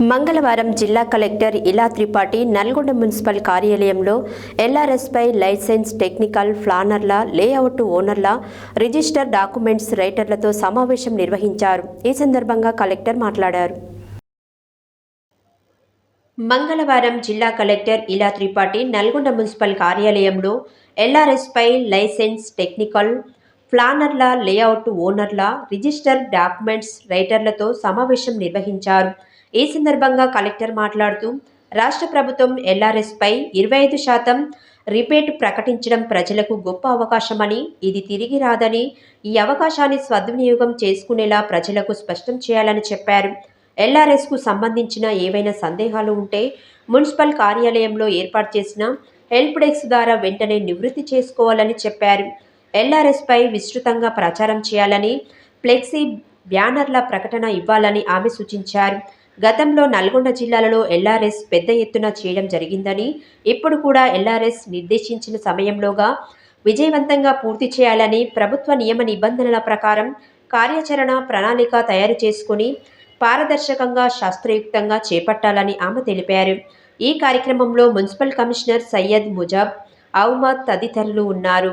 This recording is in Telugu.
మంగళవారం జిల్లా కలెక్టర్ ఇలా త్రిపాఠి నల్గొండ మున్సిపల్ కార్యాలయంలో ఎల్ఆర్ఎస్పై లైసెన్స్ టెక్నికల్ ప్లానర్ల లేఅవుట్ ఓనర్ల రిజిస్టర్ డాక్యుమెంట్స్ రైటర్లతో సమావేశం నిర్వహించారు. ఈ సందర్భంగా కలెక్టర్ మాట్లాడారు. మంగళవారం జిల్లా కలెక్టర్ ఇలా త్రిపాఠి నల్గొండ మున్సిపల్ కార్యాలయంలో ఎల్ఆర్ఎస్పై లైసెన్స్ టెక్నికల్ ప్లానర్ల లేఅవుట్ ఓనర్ల రిజిస్టర్ డాక్యుమెంట్స్ రైటర్లతో సమావేశం నిర్వహించారు. ఈ సందర్భంగా కలెక్టర్ మాట్లాడుతూ రాష్ట్ర ప్రభుత్వం ఎల్ఆర్ఎస్పై ఇరవై ఐదు శాతం రిపేట్ ప్రకటించడం ప్రజలకు గొప్ప అవకాశమని ఇది తిరిగి రాదని ఈ అవకాశాన్ని సద్వినియోగం చేసుకునేలా ప్రజలకు స్పష్టం చేయాలని చెప్పారు. ఎల్ఆర్ఎస్కు సంబంధించిన ఏవైనా సందేహాలు ఉంటే మున్సిపల్ కార్యాలయంలో ఏర్పాటు చేసిన హెల్ప్ డెస్క్ ద్వారా వెంటనే నివృత్తి చేసుకోవాలని చెప్పారు. ఎల్ఆర్ఎస్పై విస్తృతంగా ప్రచారం చేయాలని ఫ్లెక్సీ బ్యానర్ల ప్రకటన ఇవ్వాలని ఆమె సూచించారు. గతంలో నల్గొండ జిల్లాలలో ఎల్ఆర్ఎస్ పెద్ద ఎత్తున చేయడం జరిగిందని ఇప్పుడు కూడా ఎల్ఆర్ఎస్ నిర్దేశించిన సమయంలోగా విజయవంతంగా పూర్తి చేయాలని ప్రభుత్వ నియమ నిబంధనల ప్రకారం కార్యాచరణ ప్రణాళిక తయారు చేసుకుని పారదర్శకంగా శాస్త్రయుక్తంగా చేపట్టాలని ఆమె తెలిపారు. ఈ కార్యక్రమంలో మున్సిపల్ కమిషనర్ సయ్యద్ ముజాబ్ అవుమద్ తదితరులు ఉన్నారు.